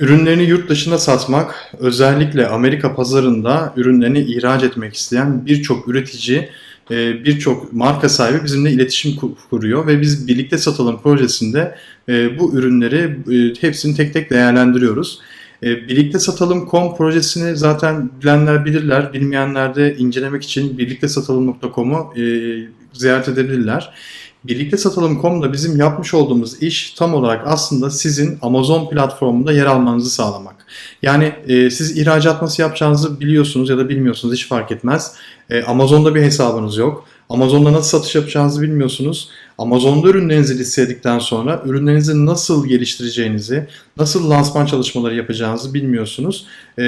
Ürünlerini yurt dışında satmak, özellikle Amerika pazarında ürünlerini ihraç etmek isteyen birçok üretici, e, birçok marka sahibi bizimle iletişim ku- kuruyor ve biz birlikte satalım projesinde e, bu ürünleri e, hepsini tek tek değerlendiriyoruz. Birlikte Satalım.com projesini zaten bilenler bilirler, bilmeyenler de incelemek için birliktesatalım.com'u e, ziyaret edebilirler. Birlikte Satalım.com'da bizim yapmış olduğumuz iş tam olarak aslında sizin Amazon platformunda yer almanızı sağlamak. Yani e, siz ihracat nasıl yapacağınızı biliyorsunuz ya da bilmiyorsunuz hiç fark etmez. E, Amazon'da bir hesabınız yok. Amazon'da nasıl satış yapacağınızı bilmiyorsunuz. Amazon'da ürünlerinizi listeledikten sonra ürünlerinizi nasıl geliştireceğinizi, nasıl lansman çalışmaları yapacağınızı bilmiyorsunuz. E,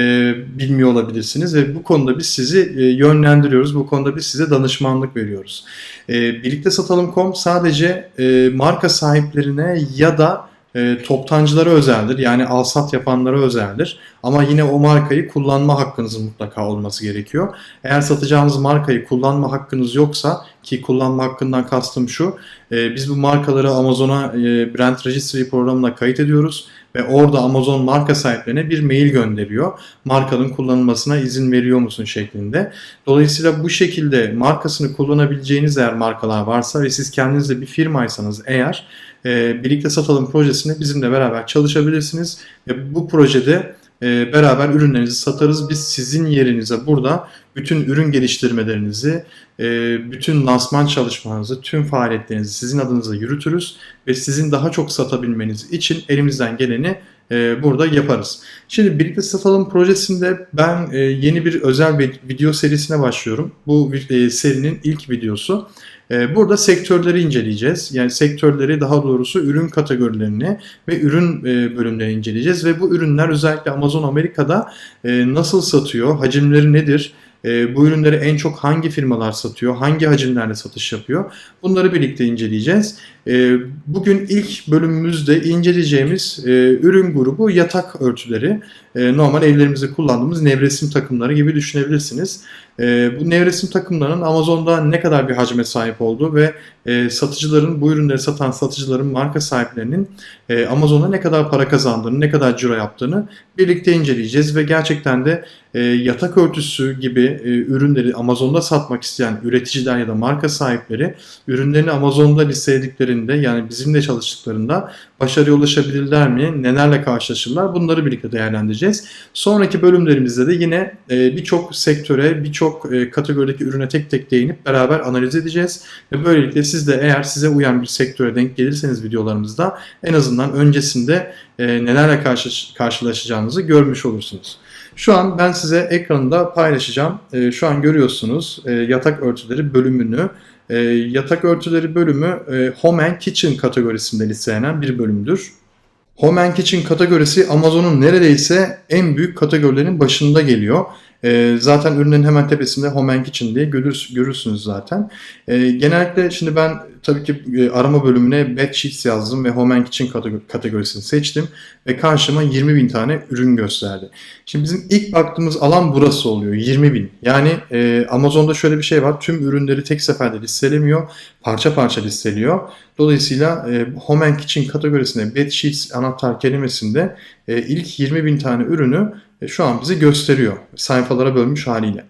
bilmiyor olabilirsiniz ve bu konuda biz sizi e, yönlendiriyoruz. Bu konuda biz size danışmanlık veriyoruz. E, Birlikte Satalım.com sadece e, marka sahiplerine ya da e, toptancılara özeldir. Yani al-sat yapanlara özeldir. Ama yine o markayı kullanma hakkınızın mutlaka olması gerekiyor. Eğer satacağınız markayı kullanma hakkınız yoksa ki kullanma hakkından kastım şu. e, biz bu markaları Amazon'a e, Brand Registry programına kayıt ediyoruz ve orada Amazon marka sahiplerine bir mail gönderiyor. Markanın kullanılmasına izin veriyor musun şeklinde. Dolayısıyla bu şekilde markasını kullanabileceğiniz eğer markalar varsa ve siz kendiniz de bir firmaysanız eğer e, birlikte satalım projesinde bizimle beraber çalışabilirsiniz ve bu projede e, beraber ürünlerinizi satarız. Biz sizin yerinize burada bütün ürün geliştirmelerinizi, e, bütün lansman çalışmalarınızı, tüm faaliyetlerinizi sizin adınıza yürütürüz ve sizin daha çok satabilmeniz için elimizden geleni e, burada yaparız. Şimdi birlikte satalım projesinde ben e, yeni bir özel bir video serisine başlıyorum. Bu serinin ilk videosu. E, Burada sektörleri inceleyeceğiz. Yani sektörleri daha doğrusu ürün kategorilerini ve ürün e, bölümlerini inceleyeceğiz. Ve bu ürünler özellikle Amazon Amerika'da e, nasıl satıyor, hacimleri nedir, e, bu ürünleri en çok hangi firmalar satıyor, hangi hacimlerle satış yapıyor bunları birlikte inceleyeceğiz. E, Bugün ilk bölümümüzde inceleyeceğimiz e, ürün grubu yatak örtüleri. E, Normal evlerimizde kullandığımız nevresim takımları gibi düşünebilirsiniz. E, Bu nevresim takımlarının Amazon'da ne kadar bir hacme sahip olduğu ve e, satıcıların, bu ürünleri satan satıcıların, marka sahiplerinin e, Amazon'a ne kadar para kazandığını, ne kadar ciro yaptığını birlikte inceleyeceğiz ve gerçekten de yatak örtüsü gibi ürünleri Amazon'da satmak isteyen üreticiler ya da marka sahipleri ürünlerini Amazon'da listelediklerinde yani bizimle çalıştıklarında başarıya ulaşabilirler mi? Nelerle karşılaşırlar? Bunları birlikte değerlendireceğiz. Sonraki bölümlerimizde de yine e, birçok sektöre, birçok e, kategorideki ürüne tek tek değinip beraber analiz edeceğiz. Ve böylelikle siz de eğer size uyan bir sektöre denk gelirseniz videolarımızda en azından öncesinde e, nelerle karşı, karşılaşacağınızı görmüş olursunuz. Şu an ben size ekranında paylaşacağım. Şu an görüyorsunuz yatak örtüleri bölümünü. E, yatak örtüleri bölümü e, Home and Kitchen kategorisinde listelenen bir bölümdür. Home and Kitchen kategorisi Amazon'un neredeyse en büyük kategorilerin başında geliyor. E, zaten ürünlerin hemen tepesinde Home and Kitchen diye görür, görürsünüz zaten. E, genellikle şimdi ben tabii ki e, arama bölümüne Bed Sheets yazdım ve Home and Kitchen kategor- kategorisini seçtim ve karşıma 20 bin tane ürün gösterdi. Şimdi bizim ilk baktığımız alan burası oluyor 20 bin. Yani e, Amazon'da şöyle bir şey var tüm ürünleri tek seferde listelemiyor parça parça listeliyor. Dolayısıyla e, Home and Kitchen kategorisinde Bed Sheets anahtar kelimesinde e, ilk 20 bin tane ürünü şu an bize gösteriyor sayfalara bölmüş haliyle.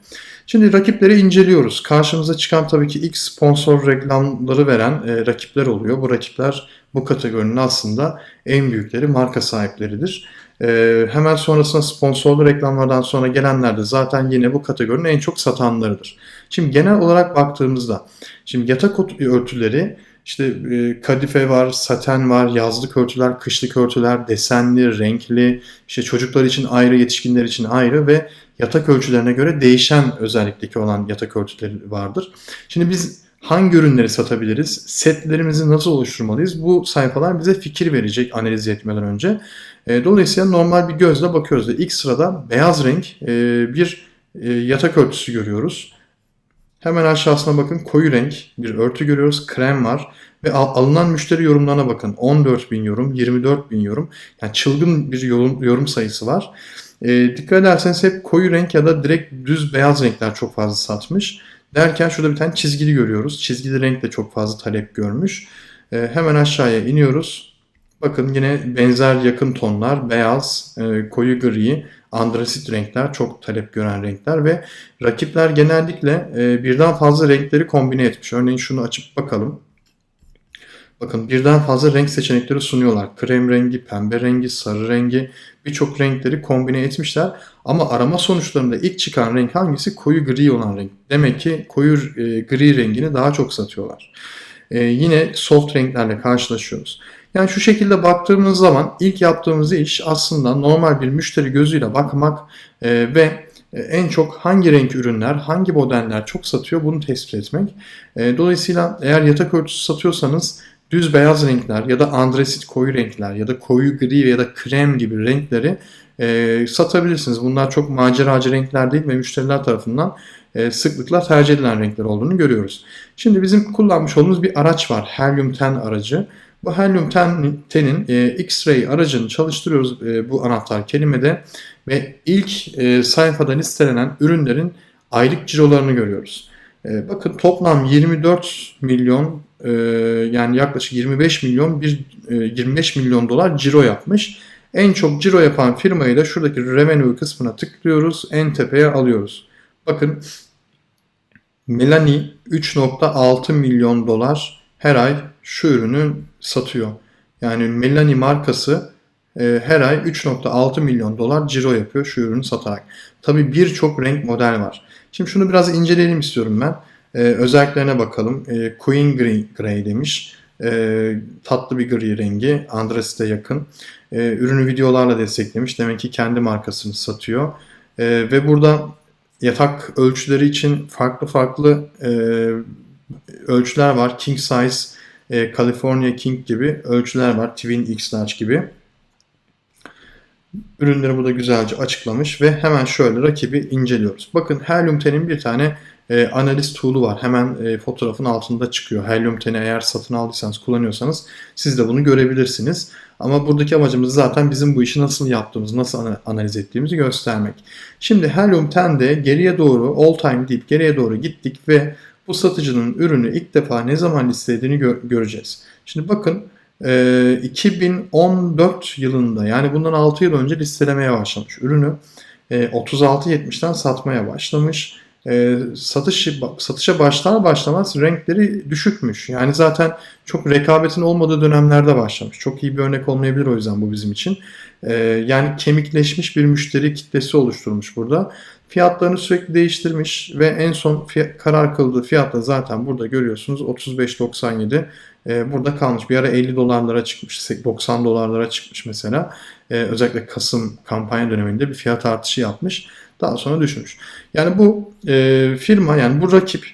Şimdi rakipleri inceliyoruz. Karşımıza çıkan tabii ki ilk sponsor reklamları veren e, rakipler oluyor. Bu rakipler bu kategorinin aslında en büyükleri, marka sahipleridir. E, hemen sonrasında sponsorlu reklamlardan sonra gelenler de zaten yine bu kategorinin en çok satanlarıdır. Şimdi genel olarak baktığımızda, şimdi yatak örtüleri işte e, kadife var, saten var, yazlık örtüler, kışlık örtüler, desenli, renkli, işte çocuklar için ayrı, yetişkinler için ayrı ve yatak ölçülerine göre değişen özellikteki olan yatak örtüleri vardır. Şimdi biz hangi ürünleri satabiliriz? Setlerimizi nasıl oluşturmalıyız? Bu sayfalar bize fikir verecek analiz etmeden önce. E, dolayısıyla normal bir gözle bakıyoruz ve ilk sırada beyaz renk e, bir e, yatak örtüsü görüyoruz. Hemen aşağısına bakın koyu renk bir örtü görüyoruz. Krem var. Ve al- alınan müşteri yorumlarına bakın. 14 bin yorum, 24 bin yorum. Yani çılgın bir yorum, yorum sayısı var. E, dikkat ederseniz hep koyu renk ya da direkt düz beyaz renkler çok fazla satmış. Derken şurada bir tane çizgili görüyoruz. Çizgili renk de çok fazla talep görmüş. E, hemen aşağıya iniyoruz. Bakın yine benzer yakın tonlar, beyaz, e, koyu gri, andrasit renkler çok talep gören renkler ve rakipler genellikle e, birden fazla renkleri kombine etmiş. Örneğin şunu açıp bakalım. Bakın birden fazla renk seçenekleri sunuyorlar. Krem rengi, pembe rengi, sarı rengi birçok renkleri kombine etmişler. Ama arama sonuçlarında ilk çıkan renk hangisi? Koyu gri olan renk. Demek ki koyu e, gri rengini daha çok satıyorlar. E, yine soft renklerle karşılaşıyoruz. Yani şu şekilde baktığımız zaman ilk yaptığımız iş aslında normal bir müşteri gözüyle bakmak e, ve e, en çok hangi renk ürünler, hangi modeller çok satıyor bunu tespit etmek. E, dolayısıyla eğer yatak örtüsü satıyorsanız düz beyaz renkler ya da andresit koyu renkler ya da koyu gri ya da krem gibi renkleri e, satabilirsiniz. Bunlar çok maceracı renkler değil ve müşteriler tarafından e, sıklıkla tercih edilen renkler olduğunu görüyoruz. Şimdi bizim kullanmış olduğumuz bir araç var. Helium 10 aracı. Bu Helium 10'in e, X-Ray aracını çalıştırıyoruz e, bu anahtar kelimede ve ilk e, sayfada listelenen ürünlerin aylık cirolarını görüyoruz. E, bakın toplam 24 milyon e, yani yaklaşık 25 milyon bir e, 25 milyon dolar ciro yapmış. En çok ciro yapan firmayı da şuradaki revenue kısmına tıklıyoruz. En tepeye alıyoruz. Bakın Melanie 3.6 milyon dolar her ay şu ürünü satıyor. Yani Melanie markası e, her ay 3.6 milyon dolar ciro yapıyor şu ürünü satarak. Tabi birçok renk model var. Şimdi şunu biraz inceleyelim istiyorum ben. E, özelliklerine bakalım. E, Queen Grey, Grey demiş. E, tatlı bir gri rengi. Andrasit'e yakın. E, ürünü videolarla desteklemiş. Demek ki kendi markasını satıyor. E, ve burada yatak ölçüleri için farklı farklı e, ölçüler var. King size, e, California King gibi ölçüler var. Twin X large gibi. Ürünleri burada güzelce açıklamış ve hemen şöyle rakibi inceliyoruz. Bakın Helium 10'in bir tane e, analiz tool'u var. Hemen e, fotoğrafın altında çıkıyor. Helium 10'i eğer satın aldıysanız, kullanıyorsanız siz de bunu görebilirsiniz. Ama buradaki amacımız zaten bizim bu işi nasıl yaptığımızı, nasıl analiz ettiğimizi göstermek. Şimdi Helium 10'de geriye doğru, all time deyip geriye doğru gittik ve bu satıcının ürünü ilk defa ne zaman listelediğini gö- göreceğiz. Şimdi bakın 2014 yılında yani bundan 6 yıl önce listelemeye başlamış ürünü. 36.70'ten satmaya başlamış. Satış satışa başlar başlamaz renkleri düşükmüş. Yani zaten çok rekabetin olmadığı dönemlerde başlamış. Çok iyi bir örnek olmayabilir o yüzden bu bizim için. Yani kemikleşmiş bir müşteri kitlesi oluşturmuş burada. Fiyatlarını sürekli değiştirmiş ve en son fiyat, karar kıldığı fiyatla zaten burada görüyorsunuz 35.97 e, burada kalmış. Bir ara 50 dolarlara çıkmış, 90 dolarlara çıkmış mesela. E, özellikle Kasım kampanya döneminde bir fiyat artışı yapmış. Daha sonra düşmüş. Yani bu e, firma yani bu rakip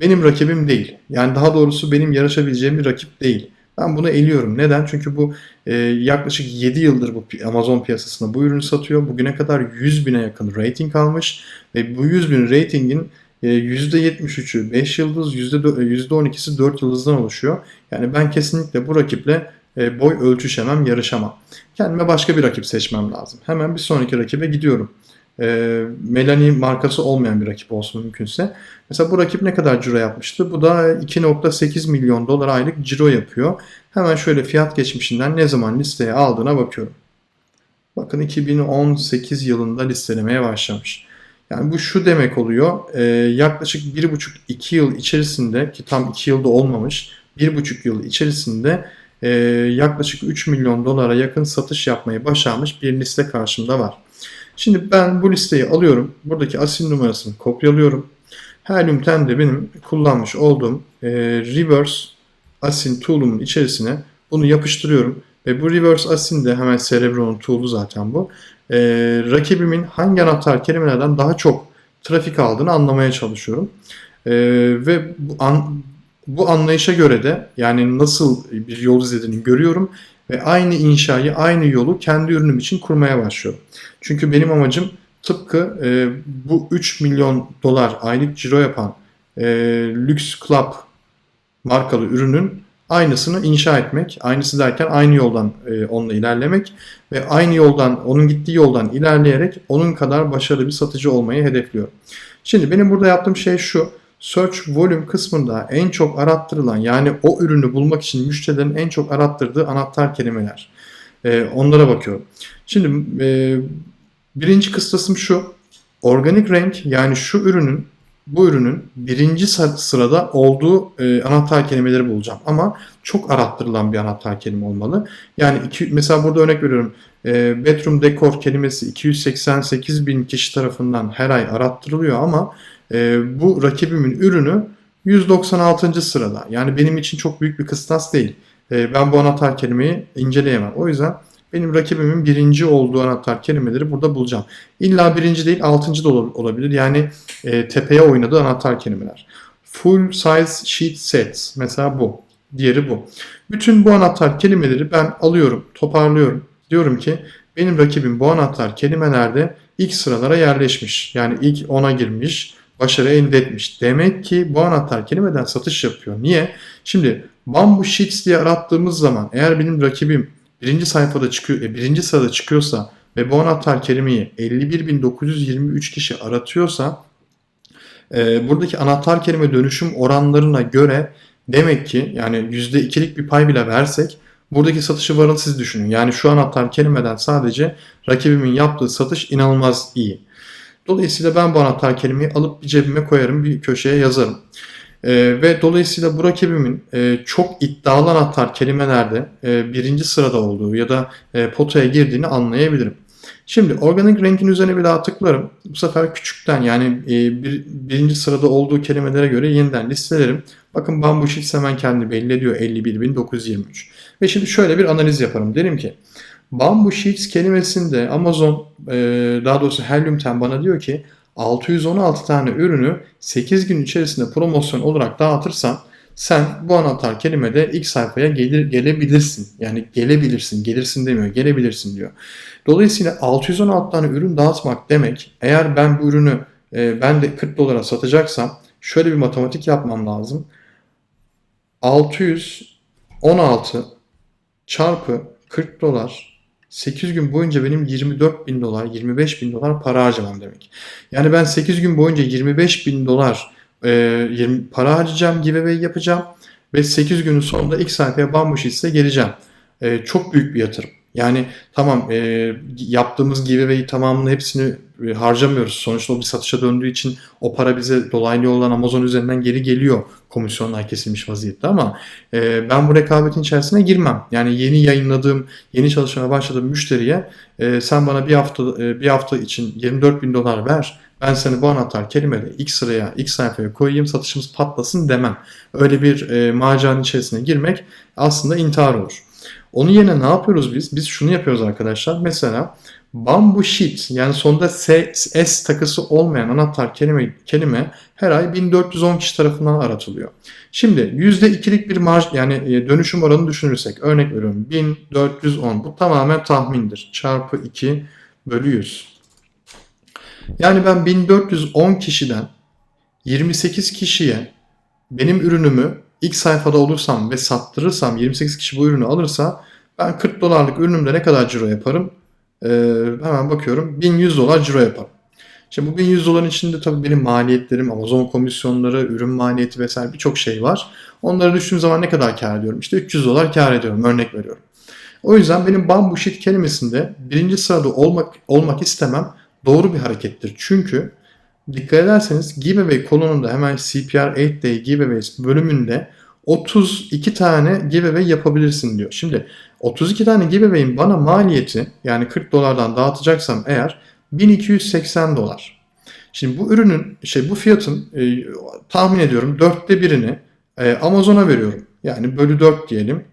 benim rakibim değil. Yani daha doğrusu benim yarışabileceğim bir rakip değil. Ben bunu eliyorum. Neden? Çünkü bu e, yaklaşık 7 yıldır bu Amazon piyasasında bu ürünü satıyor. Bugüne kadar 100 bine yakın rating almış ve bu 100 bin ratingin %73'ü 5 yıldız, %12'si 4 yıldızdan oluşuyor. Yani ben kesinlikle bu rakiple e, boy ölçüşemem, yarışamam. Kendime başka bir rakip seçmem lazım. Hemen bir sonraki rakibe gidiyorum. E, Melanie markası olmayan bir rakip olsun mümkünse. Mesela bu rakip ne kadar ciro yapmıştı? Bu da 2.8 milyon dolar aylık ciro yapıyor. Hemen şöyle fiyat geçmişinden ne zaman listeye aldığına bakıyorum. Bakın 2018 yılında listelemeye başlamış. Yani bu şu demek oluyor. E, yaklaşık 1,5-2 yıl içerisinde ki tam 2 yılda olmamış 1,5 yıl içerisinde e, yaklaşık 3 milyon dolara yakın satış yapmayı başarmış bir liste karşımda var. Şimdi ben bu listeyi alıyorum. Buradaki asil numarasını kopyalıyorum. Helium 10'de benim kullanmış olduğum e, reverse asin tool'umun içerisine bunu yapıştırıyorum. Ve bu reverse asin de hemen Cerebro'nun tool'u zaten bu e, rakibimin hangi anahtar kelimelerden daha çok trafik aldığını anlamaya çalışıyorum. E, ve bu, an, bu anlayışa göre de yani nasıl bir yol izlediğini görüyorum ve aynı inşayı, aynı yolu kendi ürünüm için kurmaya başlıyorum. Çünkü benim amacım tıpkı e, bu 3 milyon dolar aylık ciro yapan e, Lux Club markalı ürünün aynısını inşa etmek, aynısı derken aynı yoldan e, onunla ilerlemek ve aynı yoldan, onun gittiği yoldan ilerleyerek onun kadar başarılı bir satıcı olmayı hedefliyorum. Şimdi benim burada yaptığım şey şu. Search Volume kısmında en çok arattırılan yani o ürünü bulmak için müşterilerin en çok arattırdığı anahtar kelimeler. E, onlara bakıyorum. Şimdi e, birinci kıstasım şu. Organik renk yani şu ürünün bu ürünün birinci sırada olduğu e, anahtar kelimeleri bulacağım. Ama çok arattırılan bir anahtar kelime olmalı. Yani iki, mesela burada örnek veriyorum. E, bedroom decor kelimesi 288 bin kişi tarafından her ay arattırılıyor ama e, bu rakibimin ürünü 196. sırada. Yani benim için çok büyük bir kıstas değil. E, ben bu anahtar kelimeyi inceleyemem. O yüzden benim rakibimin birinci olduğu anahtar kelimeleri burada bulacağım. İlla birinci değil altıncı da olabilir. Yani e, tepeye oynadığı anahtar kelimeler. Full size sheet sets mesela bu. Diğeri bu. Bütün bu anahtar kelimeleri ben alıyorum, toparlıyorum. Diyorum ki benim rakibim bu anahtar kelimelerde ilk sıralara yerleşmiş. Yani ilk 10'a girmiş, başarı elde etmiş. Demek ki bu anahtar kelimeden satış yapıyor. Niye? Şimdi Bamboo Sheets diye arattığımız zaman eğer benim rakibim birinci sayfada çıkıyor, e, birinci sırada çıkıyorsa ve bu anahtar kelimeyi 51.923 kişi aratıyorsa e, buradaki anahtar kelime dönüşüm oranlarına göre demek ki yani %2'lik bir pay bile versek buradaki satışı varın siz düşünün. Yani şu anahtar kelimeden sadece rakibimin yaptığı satış inanılmaz iyi. Dolayısıyla ben bu anahtar kelimeyi alıp bir cebime koyarım, bir köşeye yazarım. E, ve dolayısıyla bu rakibimin e, çok iddialı anahtar kelimelerde e, birinci sırada olduğu ya da e, potaya girdiğini anlayabilirim. Şimdi organik renkin üzerine bir daha tıklarım. Bu sefer küçükten yani e, bir, birinci sırada olduğu kelimelere göre yeniden listelerim. Bakın Bamboo Sheets hemen kendi belli ediyor 51.923. Ve şimdi şöyle bir analiz yaparım. Derim ki Bamboo Sheets kelimesinde Amazon e, daha doğrusu Helium bana diyor ki 616 tane ürünü 8 gün içerisinde promosyon olarak dağıtırsan sen bu anahtar kelimede ilk sayfaya gelir, gelebilirsin. Yani gelebilirsin, gelirsin demiyor, gelebilirsin diyor. Dolayısıyla 616 tane ürün dağıtmak demek eğer ben bu ürünü e, ben de 40 dolara satacaksam şöyle bir matematik yapmam lazım. 616 çarpı 40 dolar 8 gün boyunca benim 24 bin dolar, 25 bin dolar para harcamam demek. Yani ben 8 gün boyunca 25 bin dolar e, 20, para harcayacağım, giveaway yapacağım ve 8 günün sonunda ilk sayfaya bambuş hisse geleceğim. E, çok büyük bir yatırım. Yani tamam e, yaptığımız giveaway tamamını hepsini e, harcamıyoruz. Sonuçta o bir satışa döndüğü için o para bize dolaylı yoldan Amazon üzerinden geri geliyor. Komisyonlar kesilmiş vaziyette ama e, ben bu rekabetin içerisine girmem. Yani yeni yayınladığım, yeni çalışmaya başladığım müşteriye e, sen bana bir hafta e, bir hafta için 24 bin dolar ver. Ben seni bu anahtar kelimeyle ilk sıraya, ilk sayfaya koyayım, satışımız patlasın demem. Öyle bir e, maceranın içerisine girmek aslında intihar olur. Onun yerine ne yapıyoruz biz? Biz şunu yapıyoruz arkadaşlar. Mesela Bamboo Sheet yani sonunda S, S takısı olmayan anahtar kelime, kelime her ay 1410 kişi tarafından aratılıyor. Şimdi %2'lik bir marj yani e, dönüşüm oranı düşünürsek örnek veriyorum 1410 bu tamamen tahmindir. Çarpı 2 bölü 100. Yani ben 1410 kişiden 28 kişiye benim ürünümü ilk sayfada olursam ve sattırırsam 28 kişi bu ürünü alırsa ben 40 dolarlık ürünümde ne kadar ciro yaparım? Ee, hemen bakıyorum 1100 dolar ciro yaparım. Şimdi bu 1100 doların içinde tabii benim maliyetlerim, Amazon komisyonları, ürün maliyeti vesaire birçok şey var. Onları düşündüğüm zaman ne kadar kar ediyorum? İşte 300 dolar kar ediyorum örnek veriyorum. O yüzden benim bamboo shit kelimesinde birinci sırada olmak olmak istemem doğru bir harekettir. Çünkü dikkat ederseniz giveaway kolonunda hemen CPR 8 Day giveaways bölümünde 32 tane giveaway yapabilirsin diyor. Şimdi 32 tane giveaway'in bana maliyeti yani 40 dolardan dağıtacaksam eğer 1280 dolar. Şimdi bu ürünün şey bu fiyatın e, tahmin ediyorum dörtte birini e, Amazon'a veriyorum. Yani bölü 4 diyelim.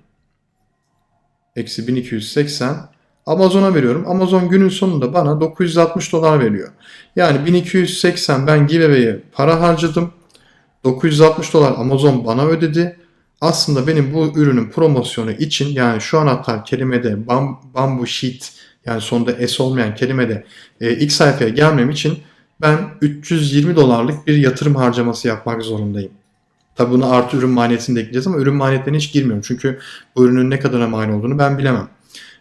Eksi 1280. Amazon'a veriyorum. Amazon günün sonunda bana 960 dolar veriyor. Yani 1280 ben giveaway'e para harcadım. 960 dolar Amazon bana ödedi. Aslında benim bu ürünün promosyonu için yani şu anahtar kelimede bam, bamboo sheet yani sonunda S olmayan kelimede e, ilk sayfaya gelmem için ben 320 dolarlık bir yatırım harcaması yapmak zorundayım. Tabi bunu artı ürün maliyetini de ekleyeceğiz ama ürün maliyetlerine hiç girmiyorum. Çünkü bu ürünün ne kadar mal olduğunu ben bilemem.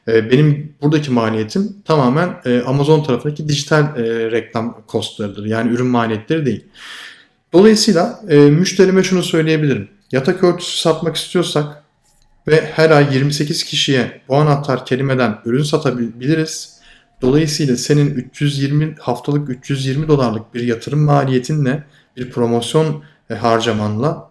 E, benim buradaki maliyetim tamamen e, Amazon tarafındaki dijital e, reklam kostlarıdır. Yani ürün maliyetleri değil. Dolayısıyla e, müşterime şunu söyleyebilirim. Yatak örtüsü satmak istiyorsak ve her ay 28 kişiye bu anahtar kelimeden ürün satabiliriz. Dolayısıyla senin 320 haftalık 320 dolarlık bir yatırım maliyetinle bir promosyon harcamanla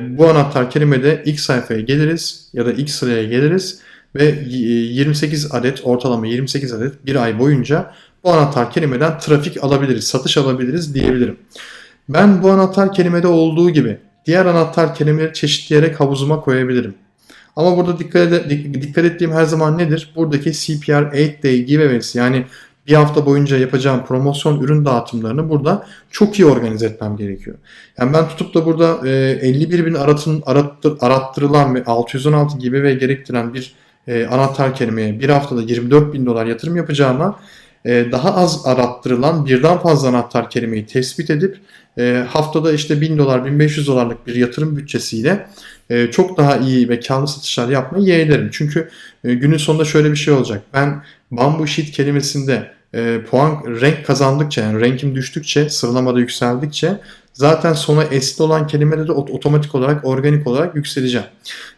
bu anahtar kelimede ilk sayfaya geliriz ya da ilk sıraya geliriz ve 28 adet ortalama 28 adet bir ay boyunca bu anahtar kelimeden trafik alabiliriz, satış alabiliriz diyebilirim. Ben bu anahtar kelimede olduğu gibi diğer anahtar kelimeleri çeşitleyerek havuzuma koyabilirim. Ama burada dikkat, ed- dikkat ettiğim her zaman nedir? Buradaki CPR 8 Day giveaways yani bir hafta boyunca yapacağım promosyon ürün dağıtımlarını burada çok iyi organize etmem gerekiyor. Yani ben tutup da burada e, 51 bin aratın, arattır, arattırılan ve 616 giveaway gerektiren bir e, anahtar kelimeye bir haftada 24 bin dolar yatırım yapacağıma e, daha az arattırılan birden fazla anahtar kelimeyi tespit edip e, haftada işte 1000 dolar 1500 dolarlık bir yatırım bütçesiyle e, çok daha iyi ve karlı satışlar yapmayı yeğlerim. Çünkü e, günün sonunda şöyle bir şey olacak. Ben bamboo sheet kelimesinde e, puan renk kazandıkça yani renkim düştükçe sıralamada yükseldikçe zaten sona esli olan kelimelerde de otomatik olarak organik olarak yükseleceğim.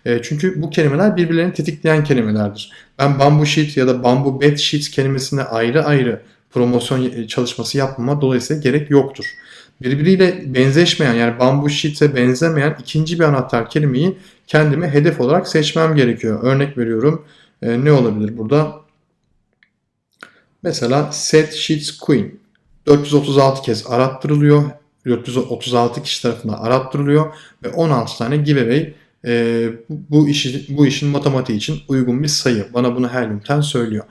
E, çünkü bu kelimeler birbirlerini tetikleyen kelimelerdir. Ben bamboo sheet ya da bamboo bed sheet kelimesine ayrı ayrı promosyon çalışması yapmama dolayısıyla gerek yoktur. Birbiriyle benzeşmeyen yani bamboo sheet'e benzemeyen ikinci bir anahtar kelimeyi kendime hedef olarak seçmem gerekiyor. Örnek veriyorum e, ne olabilir burada? Mesela set sheets queen 436 kez arattırılıyor. 436 kişi tarafından arattırılıyor ve 16 tane giveaway e, bu işi bu işin matematiği için uygun bir sayı. Bana bunu her üniten söylüyor.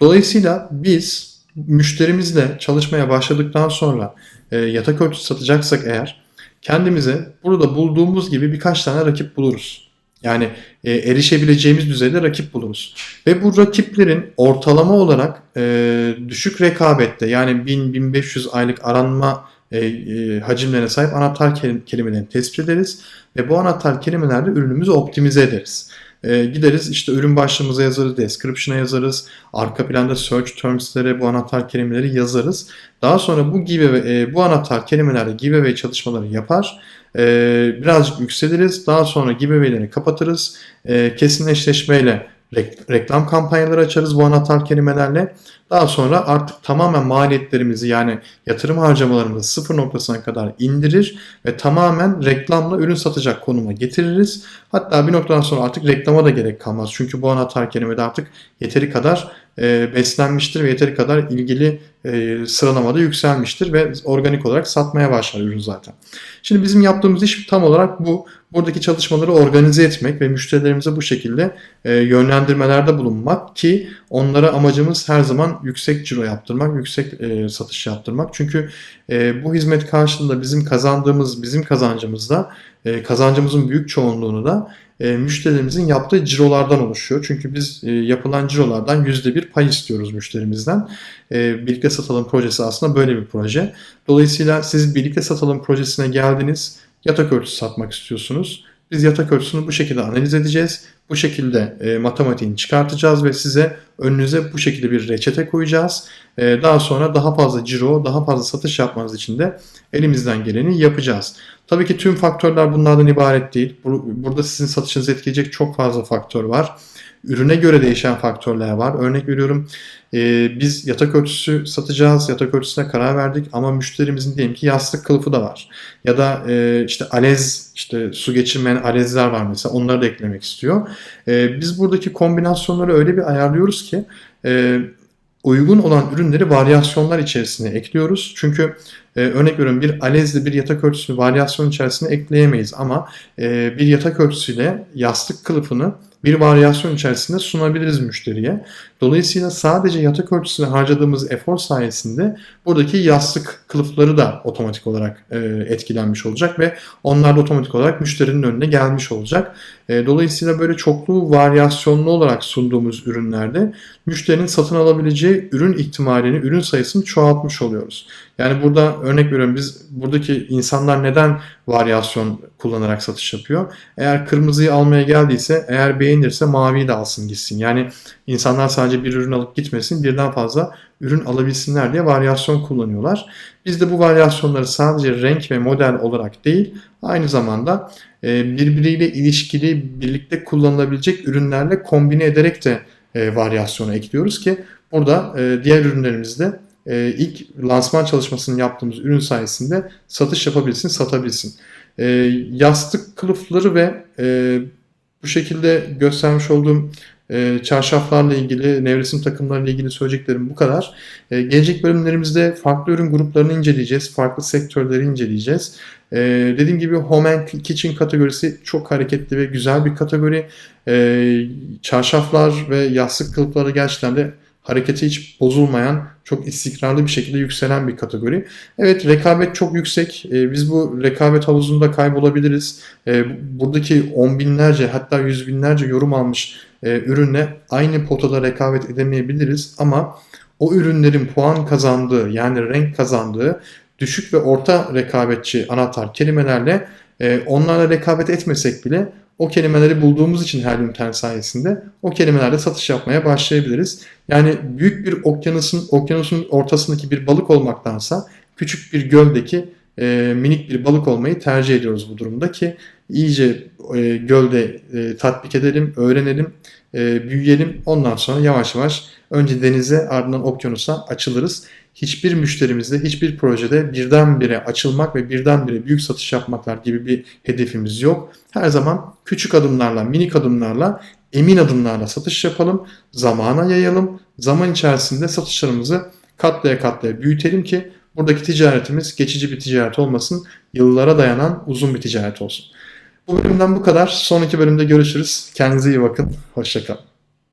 Dolayısıyla biz müşterimizle çalışmaya başladıktan sonra e, yatak örtüsü satacaksak eğer kendimize burada bulduğumuz gibi birkaç tane rakip buluruz. Yani e, erişebileceğimiz düzeyde rakip buluruz. Ve bu rakiplerin ortalama olarak e, düşük rekabette yani 1000-1500 aylık aranma e, e, hacimlerine sahip anahtar kelimelerini tespit ederiz ve bu anahtar kelimelerle ürünümüzü optimize ederiz. E, gideriz işte ürün başlığımıza yazarız, description'a yazarız, arka planda search terms'lere bu anahtar kelimeleri yazarız. Daha sonra bu giveaway, e, bu anahtar kelimelerle giveaway çalışmaları yapar. E, birazcık yükseliriz. Daha sonra giveaway'leri kapatırız. E, kesinleşleşmeyle reklam kampanyaları açarız bu anahtar kelimelerle. Daha sonra artık tamamen maliyetlerimizi yani yatırım harcamalarımızı sıfır noktasına kadar indirir ve tamamen reklamla ürün satacak konuma getiririz. Hatta bir noktadan sonra artık reklama da gerek kalmaz. Çünkü bu anahtar kelimede artık yeteri kadar e, beslenmiştir ve yeteri kadar ilgili e, sıralamada yükselmiştir ve organik olarak satmaya başlar ürün zaten. Şimdi bizim yaptığımız iş tam olarak bu. Buradaki çalışmaları organize etmek ve müşterilerimize bu şekilde e, yönlendirmelerde bulunmak ki onlara amacımız her zaman yüksek ciro yaptırmak, yüksek e, satış yaptırmak. Çünkü e, bu hizmet karşılığında bizim kazandığımız, bizim kazancımızda e, kazancımızın büyük çoğunluğunu da e, müşterilerimizin yaptığı cirolardan oluşuyor. Çünkü biz e, yapılan cirolardan %1 pay istiyoruz müşterimizden. E, birlikte satalım projesi aslında böyle bir proje. Dolayısıyla siz birlikte satalım projesine geldiniz, yatak örtüsü satmak istiyorsunuz. Biz yatak örtüsünü bu şekilde analiz edeceğiz. Bu şekilde e, matematiğini çıkartacağız ve size önünüze bu şekilde bir reçete koyacağız. E, daha sonra daha fazla ciro, daha fazla satış yapmanız için de elimizden geleni yapacağız. Tabii ki tüm faktörler bunlardan ibaret değil. Burada sizin satışınızı etkileyecek çok fazla faktör var. Ürüne göre değişen faktörler var. Örnek veriyorum e, biz yatak örtüsü satacağız. Yatak örtüsüne karar verdik ama müşterimizin diyelim ki yastık kılıfı da var. Ya da e, işte alez, işte su geçirmeyen alezler var mesela onları da eklemek istiyor. E, biz buradaki kombinasyonları öyle bir ayarlıyoruz ki e, uygun olan ürünleri varyasyonlar içerisine ekliyoruz. Çünkü e, örnek veriyorum bir alezli bir yatak örtüsünü varyasyon içerisine ekleyemeyiz ama e, bir yatak örtüsüyle yastık kılıfını bir varyasyon içerisinde sunabiliriz müşteriye. Dolayısıyla sadece yatak örtüsüne harcadığımız efor sayesinde buradaki yastık kılıfları da otomatik olarak e, etkilenmiş olacak ve onlar da otomatik olarak müşterinin önüne gelmiş olacak. E, dolayısıyla böyle çoklu varyasyonlu olarak sunduğumuz ürünlerde müşterinin satın alabileceği ürün ihtimalini, ürün sayısını çoğaltmış oluyoruz. Yani burada örnek veriyorum biz buradaki insanlar neden varyasyon kullanarak satış yapıyor? Eğer kırmızıyı almaya geldiyse, eğer beğenirse maviyi de alsın gitsin. Yani insanlar sadece bir ürün alıp gitmesin, birden fazla ürün alabilsinler diye varyasyon kullanıyorlar. Biz de bu varyasyonları sadece renk ve model olarak değil, aynı zamanda e, birbiriyle ilişkili, birlikte kullanılabilecek ürünlerle kombine ederek de e, varyasyonu ekliyoruz ki burada e, diğer ürünlerimizde e, ilk lansman çalışmasını yaptığımız ürün sayesinde satış yapabilsin, satabilsin. E, yastık kılıfları ve e, bu şekilde göstermiş olduğum e, çarşaflarla ilgili, nevresim takımlarıyla ilgili söyleyeceklerim bu kadar. E, gelecek bölümlerimizde farklı ürün gruplarını inceleyeceğiz, farklı sektörleri inceleyeceğiz. E, dediğim gibi Home and Kitchen kategorisi çok hareketli ve güzel bir kategori. E, çarşaflar ve yastık kılıfları gerçekten de hareketi hiç bozulmayan, çok istikrarlı bir şekilde yükselen bir kategori. Evet rekabet çok yüksek. E, biz bu rekabet havuzunda kaybolabiliriz. E, buradaki on binlerce hatta yüz binlerce yorum almış e, ürünle aynı potada rekabet edemeyebiliriz ama o ürünlerin puan kazandığı yani renk kazandığı düşük ve orta rekabetçi anahtar kelimelerle e, onlarla rekabet etmesek bile o kelimeleri bulduğumuz için her üniten sayesinde o kelimelerle satış yapmaya başlayabiliriz. Yani büyük bir okyanusun okyanusun ortasındaki bir balık olmaktansa küçük bir göldeki e, minik bir balık olmayı tercih ediyoruz bu durumda ki iyice e, gölde e, tatbik edelim, öğrenelim, e, büyüyelim. Ondan sonra yavaş yavaş önce denize ardından okyanusa açılırız. Hiçbir müşterimizde, hiçbir projede birdenbire açılmak ve birdenbire büyük satış yapmaklar gibi bir hedefimiz yok. Her zaman küçük adımlarla, minik adımlarla, emin adımlarla satış yapalım, zamana yayalım. Zaman içerisinde satışlarımızı katlaya katlaya büyütelim ki buradaki ticaretimiz geçici bir ticaret olmasın, yıllara dayanan uzun bir ticaret olsun. Bu bölümden bu kadar. Sonraki bölümde görüşürüz. Kendinize iyi bakın. Hoşçakalın.